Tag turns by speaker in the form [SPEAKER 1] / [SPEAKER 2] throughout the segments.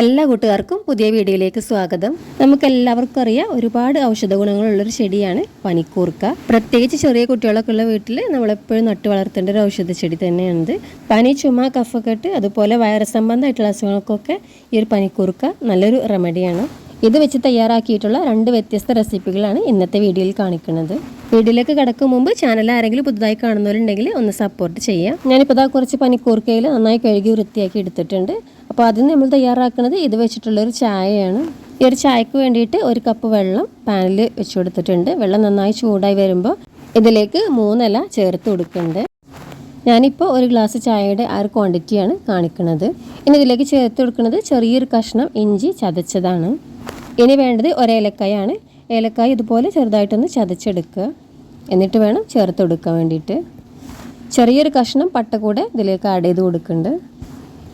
[SPEAKER 1] എല്ലാ കൂട്ടുകാർക്കും പുതിയ വീഡിയോയിലേക്ക് സ്വാഗതം. നമുക്ക് എല്ലാവർക്കും അറിയാം ഒരുപാട് ഔഷധ ഗുണങ്ങളുള്ളൊരു ചെടിയാണ് പനിക്കൂർക്ക. പ്രത്യേകിച്ച് ചെറിയ കുട്ടികളൊക്കെ ഉള്ള വീട്ടിൽ നമ്മളെപ്പോഴും നട്ടു വളർത്തേണ്ട ഒരു ഔഷധ ചെടി തന്നെയാണിത്. പനി ചുമ കഫക്കെട്ട് അതുപോലെ വൈറസ് സംബന്ധമായിട്ടുള്ള അസുഖങ്ങൾക്കൊക്കെ ഈ ഒരു പനിക്കൂർക്ക നല്ലൊരു റെമഡിയാണ് ഇത് വെച്ച് തയ്യാറാക്കിയിട്ടുള്ള രണ്ട് വ്യത്യസ്ത റെസിപ്പികളാണ് ഇന്നത്തെ വീഡിയോയിൽ കാണിക്കുന്നത്. വീഡിയോയിലേക്ക് കിടക്കും മുമ്പ് ചാനൽ ആരെങ്കിലും പുതുതായി കാണുന്നവരുണ്ടെങ്കിൽ ഒന്ന് സപ്പോർട്ട് ചെയ്യാം. ഞാനിപ്പോൾ ഇതാ കുറച്ച് പനിക്കൂർക്കയിൽ നന്നായി കഴുകി വൃത്തിയാക്കി എടുത്തിട്ടുണ്ട്. അപ്പോൾ അതിന് നമ്മൾ തയ്യാറാക്കുന്നത് ഇത് വെച്ചിട്ടുള്ളൊരു ചായയാണ്. ഈ ഒരു ചായക്ക് വേണ്ടിയിട്ട് ഒരു കപ്പ് വെള്ളം പാനിൽ വെച്ച് കൊടുത്തിട്ടുണ്ട്. വെള്ളം നന്നായി ചൂടായി വരുമ്പോൾ ഇതിലേക്ക് മൂന്നില ചേർത്ത് കൊടുക്കുന്നുണ്ട്. ഞാനിപ്പോൾ ഒരു ഗ്ലാസ് ചായയുടെ ആ ഒരു ക്വാണ്ടിറ്റിയാണ് കാണിക്കുന്നത്. ഇനി ഇതിലേക്ക് ചേർത്ത് കൊടുക്കുന്നത് ചെറിയൊരു കഷ്ണം ഇഞ്ചി ചതച്ചതാണ്. ഇനി വേണ്ടത് ഒരേലക്കായാണ്. ഏലക്കായ ഇതുപോലെ ചെറുതായിട്ടൊന്ന് ചതച്ചെടുക്കുക. എന്നിട്ട് വേണം ചേർത്ത് കൊടുക്കാൻ വേണ്ടിയിട്ട്. ചെറിയൊരു കഷ്ണം പട്ട കൂടെ ഇതിലേക്ക് ആഡ് ചെയ്ത് കൊടുക്കുന്നുണ്ട്.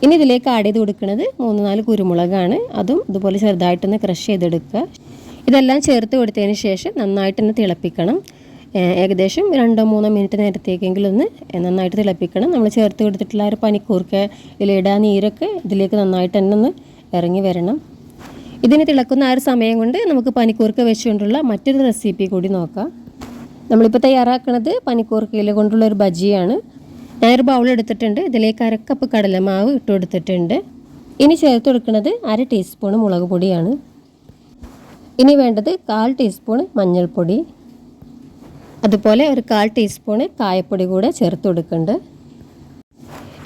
[SPEAKER 1] ഇനി ഇതിലേക്ക് ആഡ് ചെയ്ത് കൊടുക്കുന്നത് മൂന്ന് നാല് കുരുമുളകാണ്. അതും ഇതുപോലെ ചെറുതായിട്ടൊന്ന് ക്രഷ് ചെയ്തെടുക്കുക. ഇതെല്ലാം ചേർത്ത് കൊടുത്തതിന് ശേഷം നന്നായിട്ടൊന്ന് തിളപ്പിക്കണം. ഏകദേശം രണ്ടോ മൂന്നോ മിനിറ്റ് നേരത്തേക്കെങ്കിലും ഒന്ന് നന്നായിട്ട് തിളപ്പിക്കണം. നമ്മൾ ചേർത്ത് കൊടുത്തിട്ടുള്ള ഒരു പനിക്കൂർക്ക ഇലയുടെ നീരൊക്കെ ഇതിലേക്ക് നന്നായിട്ട് തന്നെ ഒന്ന് ഇറങ്ങി വരണം. ഇതിന് തിളക്കുന്ന ആ ഒരു സമയം കൊണ്ട് നമുക്ക് പനിക്കൂർക്ക വെച്ചുകൊണ്ടുള്ള മറ്റൊരു റെസിപ്പി കൂടി നോക്കാം. നമ്മളിപ്പോൾ തയ്യാറാക്കുന്നത് പനിക്കൂർക്കയില കൊണ്ടുള്ള ഒരു ബജിയാണ്. ഞാനൊരു ബൗൾ എടുത്തിട്ടുണ്ട്. ഇതിലേക്ക് അരക്കപ്പ് കടലമാവ് ഇട്ട് കൊടുത്തിട്ടുണ്ട്. ഇനി ചേർത്ത് കൊടുക്കുന്നത് അര ടീസ്പൂൺ മുളക് പൊടിയാണ്. ഇനി വേണ്ടത് കാൽ ടീസ്പൂൺ മഞ്ഞൾപ്പൊടി. അതുപോലെ ഒരു കാൽ ടീസ്പൂൺ കായപ്പൊടി കൂടെ ചേർത്ത് കൊടുക്കുന്നുണ്ട്.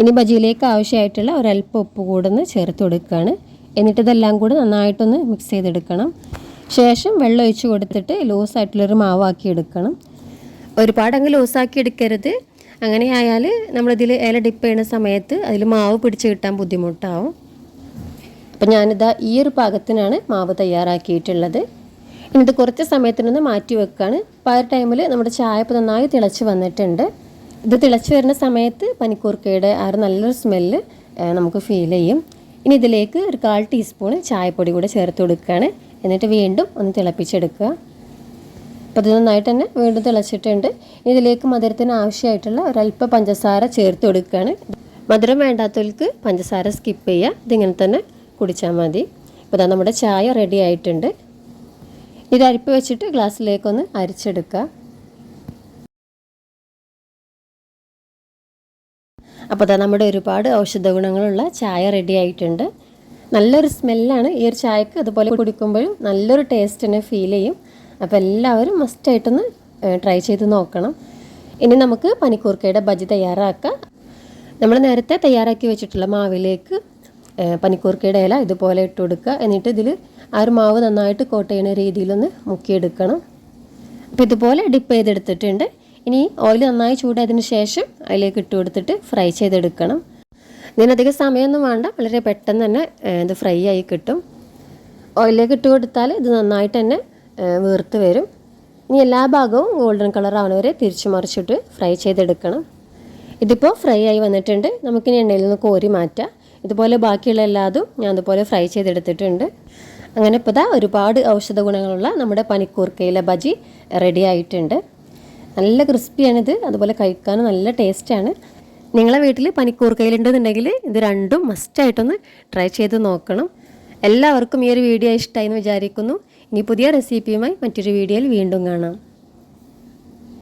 [SPEAKER 1] ഇനി ബജിയിലേക്ക് ആവശ്യമായിട്ടുള്ള ഒരല്പം ഉപ്പ് കൂടെ ഒന്ന് ചേർത്ത് കൊടുക്കുകയാണ്. എന്നിട്ട് ഇതെല്ലാം കൂടെ നന്നായിട്ടൊന്ന് മിക്സ് ചെയ്തെടുക്കണം. ശേഷം വെള്ളം ഒഴിച്ച് കൊടുത്തിട്ട് ലൂസായിട്ടുള്ളൊരു മാവാക്കി എടുക്കണം. ഒരുപാട് അങ്ങ് ലൂസാക്കി എടുക്കരുത്. അങ്ങനെ ആയാൽ നമ്മളിതിൽ ഇല ഡിപ്പ് ചെയ്യുന്ന സമയത്ത് അതിൽ മാവ് പിടിച്ച് കിട്ടാൻ ബുദ്ധിമുട്ടാവും. അപ്പം ഞാനിതാ ഈ ഒരു പാകത്തിനാണ് മാവ് തയ്യാറാക്കിയിട്ടുള്ളത്. ഇനി കുറച്ച് സമയത്തിനൊന്ന് മാറ്റി വെക്കുകയാണ് അപ്പോൾ ആ ടൈമിൽ നമ്മുടെ ചായ ഇപ്പോൾ നന്നായി തിളച്ച് വന്നിട്ടുണ്ട്. ഇത് തിളച്ച് വരുന്ന സമയത്ത് പനിക്കൂർക്കയുടെ ആ ഒരു നല്ലൊരു സ്മെല്ല് നമുക്ക് ഫീൽ ചെയ്യും. ഇനി ഇതിലേക്ക് ഒരു കാൽ ടീസ്പൂൺ ചായപ്പൊടി കൂടെ ചേർത്ത് കൊടുക്കുകയാണ് എന്നിട്ട് വീണ്ടും ഒന്ന് തിളപ്പിച്ചെടുക്കുക. അപ്പോൾ ഇത് നന്നായിട്ട് തന്നെ വീണ്ടും തിളച്ചിട്ടുണ്ട്. ഇതിലേക്ക് മധുരത്തിന് ആവശ്യമായിട്ടുള്ള ഒരല്പ പഞ്ചസാര ചേർത്ത് കൊടുക്കുകയാണ്. മധുരം വേണ്ടാത്തവർക്ക് പഞ്ചസാര സ്കിപ്പ് ചെയ്യുക. ഇതിങ്ങനെ തന്നെ കുടിച്ചാൽ മതി. ഇപ്പോൾ ഇതാ നമ്മുടെ ചായ റെഡി ആയിട്ടുണ്ട്. ഇത് അരിപ്പ് വെച്ചിട്ട് ഗ്ലാസ്സിലേക്കൊന്ന് അരിച്ചെടുക്കുക. അപ്പോൾ അതാ നമ്മുടെ ഒരുപാട് ഔഷധ ഗുണങ്ങളുള്ള ചായ റെഡി ആയിട്ടുണ്ട്. നല്ലൊരു സ്മെല്ലാണ് ഈ ഒരു ചായക്ക് അതുപോലെ കുടിക്കുമ്പോഴും നല്ലൊരു ടേസ്റ്റിനെ ഫീൽ ചെയ്യും. അപ്പോൾ എല്ലാവരും മസ്റ്റായിട്ടൊന്ന് ട്രൈ ചെയ്ത് നോക്കണം. ഇനി നമുക്ക് പനിക്കൂർക്കയുടെ ബജി തയ്യാറാക്കാം. നമ്മൾ നേരത്തെ തയ്യാറാക്കി വെച്ചിട്ടുള്ള മാവിലേക്ക് പനിക്കൂർക്കയുടെ ഇല ഇതുപോലെ ഇട്ട് കൊടുക്കുക. എന്നിട്ട് ഇതിൽ ആ ഒരു മാവ് നന്നായിട്ട് കോട്ട് ചെയ്യുന്ന രീതിയിലൊന്ന് മുക്കിയെടുക്കണം. അപ്പോൾ ഇതുപോലെ ഡിപ്പ് ചെയ്തെടുത്തിട്ടുണ്ട്. ഇനി ഓയിൽ നന്നായി ചൂടായതിന് ശേഷം അതിലേക്ക് ഇട്ട് കൊടുത്തിട്ട് ഫ്രൈ ചെയ്തെടുക്കണം. ഇതിനധികം സമയമൊന്നും വേണ്ട. വളരെ പെട്ടെന്ന് തന്നെ ഇത് ഫ്രൈ ആയി കിട്ടും. ഓയിലേക്ക് ഇട്ട് കൊടുത്താൽ ഇത് നന്നായിട്ട് തന്നെ വീർത്ത് വരും. ഇനി എല്ലാ ഭാഗവും ഗോൾഡൻ കളർ ആവണവരെ തിരിച്ചു മറിച്ചിട്ട് ഫ്രൈ ചെയ്തെടുക്കണം. ഇതിപ്പോൾ ഫ്രൈ ആയി വന്നിട്ടുണ്ട്. നമുക്കിനി എണ്ണയിൽ നിന്ന് കോരി മാറ്റാം. ഇതുപോലെ ബാക്കിയുള്ള എല്ലാതും ഞാൻ അതുപോലെ ഫ്രൈ ചെയ്തെടുത്തിട്ടുണ്ട്. അങ്ങനെ ഇപ്പോൾ ഇതാ ഒരുപാട് ഔഷധ ഗുണങ്ങളുള്ള നമ്മുടെ പനിക്കൂർക്കയിലെ ബജി റെഡി ആയിട്ടുണ്ട്. നല്ല ക്രിസ്പിയാണിത്. അതുപോലെ കഴിക്കാൻ നല്ല ടേസ്റ്റാണ് നിങ്ങളെ വീട്ടിൽ പനിക്കൂർക്കയിലുണ്ടെന്നുണ്ടെങ്കിൽ ഇത് രണ്ടും മസ്റ്റായിട്ടൊന്ന് ട്രൈ ചെയ്ത് നോക്കണം. എല്ലാവർക്കും ഈ ഒരു വീഡിയോ ഇഷ്ടമായി എന്ന് വിചാരിക്കുന്നു. ഇനി പുതിയ റെസിപ്പിയുമായി മറ്റൊരു വീഡിയോയിൽ വീണ്ടും കാണാം.